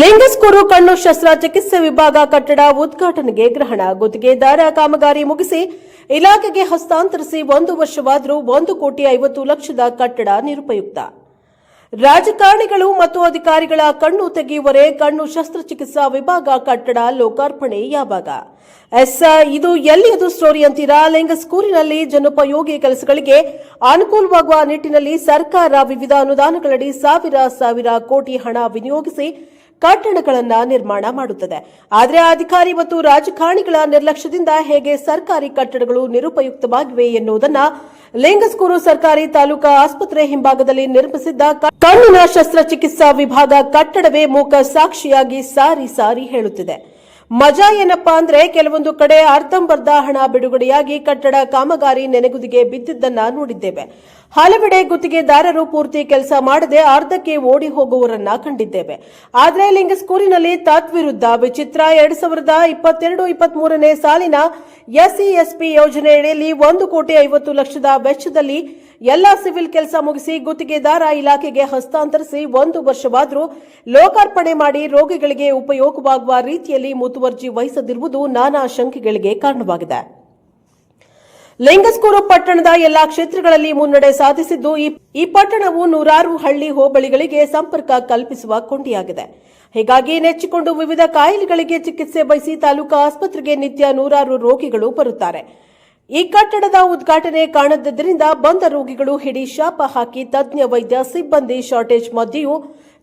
ಲಿಂಗಸ್ಕೂರು ಕಣ್ಣು ಶಸ್ತ್ರಚಿಕಿತ್ಸೆ ವಿಭಾಗ ಕಟ್ಟಡ ಉದ್ಘಾಟನೆಗೆ ಗ್ರಹಣ. ಗುತ್ತಿಗೆದಾರ ಕಾಮಗಾರಿ ಮುಗಿಸಿ ಇಲಾಖೆಗೆ ಹಸ್ತಾಂತರಿಸಿ ಒಂದು ವರ್ಷವಾದರೂ ಒಂದು ಕೋಟಿ ಐವತ್ತು ಲಕ್ಷದ ಕಟ್ಟಡ ನಿರುಪಯುಕ್ತ. ರಾಜಕಾರಣಿಗಳು ಮತ್ತು ಅಧಿಕಾರಿಗಳ ಕಣ್ಣು ತೆಗೆಯುವರೆ ಕಣ್ಣು ಶಸ್ತ್ರಚಿಕಿತ್ಸಾ ವಿಭಾಗ ಕಟ್ಟಡ ಲೋಕಾರ್ಪಣೆ ಯಾವಾಗ? ಎಸ್, ಇದು ಎಲ್ಲಿಯದು ಸ್ಟೋರಿ ಅಂತೀರಾ? ಲಿಂಗಸ್ಕೂರಿನಲ್ಲಿ ಜನೋಪಯೋಗಿ ಕೆಲಸಗಳಿಗೆ ಅನುಕೂಲವಾಗುವ ನಿಟ್ಟಿನಲ್ಲಿ ಸರ್ಕಾರ ವಿವಿಧ ಅನುದಾನಗಳಡಿ ಸಾವಿರ ಸಾವಿರ ಕೋಟಿ ಹಣ ವಿನಿಯೋಗಿಸಿ ಕಟ್ಟಡಗಳನ್ನ ನಿರ್ಮಾಣ ಮಾಡುತ್ತದೆ. ಆದರೆ ಅಧಿಕಾರಿ ಮತ್ತು ರಾಜಕಾರಣಿಗಳ ನಿರ್ಲಕ್ಷ್ಯದಿಂದ ಹೇಗೆ ಸರ್ಕಾರಿ ಕಟ್ಟಡಗಳು ನಿರುಪಯುಕ್ತವಾಗಿವೆ ಎನ್ನುವುದನ್ನ ಲಿಂಗಸ್ಕೂರು ಸರ್ಕಾರಿ ತಾಲೂಕಾ ಆಸ್ಪತ್ರೆ ಹಿಂಭಾಗದಲ್ಲಿ ನಿರ್ಮಿಸಿದ್ದ ಕಣ್ಣಿನ ಶಸ್ತ್ರಚಿಕಿತ್ಸಾ ವಿಭಾಗ ಕಟ್ಟಡವೇ ಮೂಕ ಸಾಕ್ಷಿಯಾಗಿ ಸಾರಿ ಸಾರಿ ಹೇಳುತ್ತಿದೆ. ಮಜಾ ಏನಪ್ಪಾ ಅಂದ್ರೆ ಕೆಲವೊಂದು ಕಡೆ ಅರ್ಧಂಬರ್ಧ ಹಣ ಬಿಡುಗಡೆಯಾಗಿ ಕಟ್ಟಡ ಕಾಮಗಾರಿ ನೆನೆಗುದಿಗೆ ಬಿದ್ದಿದ್ದನ್ನ ನೋಡಿದ್ದೇವೆ. ಹಲವೆಡೆ ಗುತ್ತಿಗೆದಾರರು ಪೂರ್ತಿ ಕೆಲಸ ಮಾಡದೆ ಅರ್ಧಕ್ಕೆ ಓಡಿ ಹೋಗುವವರನ್ನ ಕಂಡಿದ್ದೇವೆ. ಆದರೆ ಲಿಂಗಸ್ಕೂರಿನಲ್ಲಿ ತದ್ವಿರುದ್ಧ ವಿಚಿತ್ರ ಎರಡ್ ಸಾವಿರದ ಇಪ್ಪತ್ತೆರಡು ಇಪ್ಪತ್ಮೂರನೇ ಸಾಲಿನ ಎಸ್ಇಎಸ್ಪಿ ಯೋಜನೆಯಡಿಯಲ್ಲಿ ಒಂದು ಕೋಟಿ ಐವತ್ತು ಲಕ್ಷದ ವೆಚ್ಚದಲ್ಲಿ ಎಲ್ಲಾ ಸಿವಿಲ್ ಕೆಲಸ ಮುಗಿಸಿ ಗುತ್ತಿಗೆದಾರ ಇಲಾಖೆಗೆ ಹಸ್ತಾಂತರಿಸಿ ಒಂದು ವರ್ಷವಾದರೂ ಲೋಕಾರ್ಪಣೆ ಮಾಡಿ ರೋಗಿಗಳಿಗೆ ಉಪಯೋಗವಾಗುವ ರೀತಿಯಲ್ಲಿ ಮುತುವರ್ಜಿ ವಹಿಸದಿರುವುದು ನಾನಾ ಶಂಕೆಗಳಿಗೆ ಕಾರಣವಾಗಿದೆ. ಲಿಂಗಸ್ಕೂರು ಪಟ್ಟಣದ ಎಲ್ಲಾ ಕ್ಷೇತ್ರಗಳಲ್ಲಿ ಮುನ್ನಡೆ ಸಾಧಿಸಿದ್ದು ಈ- ಪಟ್ಟಣವು ನೂರಾರು ಹಳ್ಳಿ ಹೋಬಳಿಗಳಿಗೆ ಸಂಪರ್ಕ ಕಲ್ಪಿಸುವ ಕೊಂಡಿಯಾಗಿದೆ. ಹೀಗಾಗಿ ನೆಚ್ಚಿಕೊಂಡು ವಿವಿಧ ಕಾಯಿಲೆಗಳಿಗೆ ಚಿಕಿತ್ಸೆ ಬಯಸಿ ತಾಲೂಕಾ ಆಸ್ಪತ್ರೆಗೆ ನಿತ್ಯ ನೂರಾರು ರೋಗಿಗಳು ಬರುತ್ತಾರೆ. ಈ ಕಟ್ಟಡದ ಉದ್ಘಾಟನೆ ಕಾಣದಿದ್ದರಿಂದ ಬಂದ ರೋಗಿಗಳು ಹಿಡಿ ಶಾಪ ಹಾಕಿ ತಜ್ಞ ವೈದ್ಯ ಸಿಬ್ಬಂದಿ ಶಾರ್ಟೇಜ್ ಮಧ್ಯೆಯೂ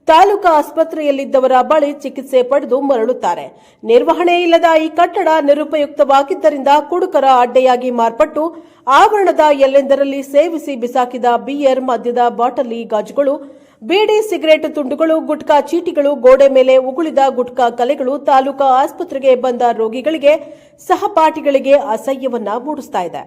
ತಾಲೂಕಾ ಆಸ್ಪತ್ರೆಯಲ್ಲಿದ್ದವರ ಬಳಿ ಚಿಕಿತ್ಸೆ ಪಡೆದು ಮರಳುತ್ತಾರೆ. ನಿರ್ವಹಣೆ ಇಲ್ಲದ ಈ ಕಟ್ಟಡ ನಿರುಪಯುಕ್ತವಾಗಿದ್ದರಿಂದ ಕುಡುಕರ ಅಡ್ಡೆಯಾಗಿ ಮಾರ್ಪಟ್ಟು ಆವರಣದ ಎಲ್ಲೆಂದರಲ್ಲಿ ಸೇವಿಸಿ ಬಿಸಾಕಿದ ಬಿಯರ್ ಮದ್ಯದ ಬಾಟಲಿ ಗಾಜುಗಳು, ಬೀಡಿ ಸಿಗರೇಟ್ ತುಂಡುಗಳು, ಗುಟ್ಕಾ ಚೀಟಿಗಳು, ಗೋಡೆ ಮೇಲೆ ಉಗುಳಿದ ಗುಟ್ಕಾ ಕಲೆಗಳು ತಾಲೂಕಾ ಆಸ್ಪತ್ರೆಗೆ ಬಂದ ರೋಗಿಗಳಿಗೆ, ಸಹಪಾಠಿಗಳಿಗೆ ಅಸಹ್ಯವನ್ನ ಮೂಡಿಸ್ತಾ ಇದೆ.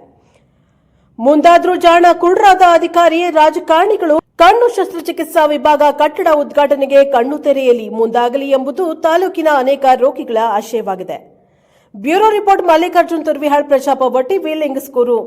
ಮುಂದಾದ್ರೂ ಜಾಣ ಕುಡ್ರಾದ ಅಧಿಕಾರಿ ರಾಜಕಾರಣಿಗಳು ಕಣ್ಣು ಶಸ್ತ್ರಚಿಕಿತ್ಸಾ ವಿಭಾಗ ಕಟ್ಟಡ ಉದ್ಘಾಟನೆಗೆ ಕಣ್ಣು ತೆರೆಯಲಿ ಮುಂದಾಗಲಿ ಎಂಬುದು ತಾಲೂಕಿನ ಅನೇಕ ರೋಗಿಗಳ ಆಶಯವಾಗಿದೆ. ಬ್ಯೂರೋ ರಿಪೋರ್ಟ್ ಮಲ್ಲಿಕಾರ್ಜುನ್ ತುರ್ವಿಹಾಳ್ ಪ್ರಜಾಪ ಬಟ್ಟಿ ಲಿಂಗಸ್ಕೂರು.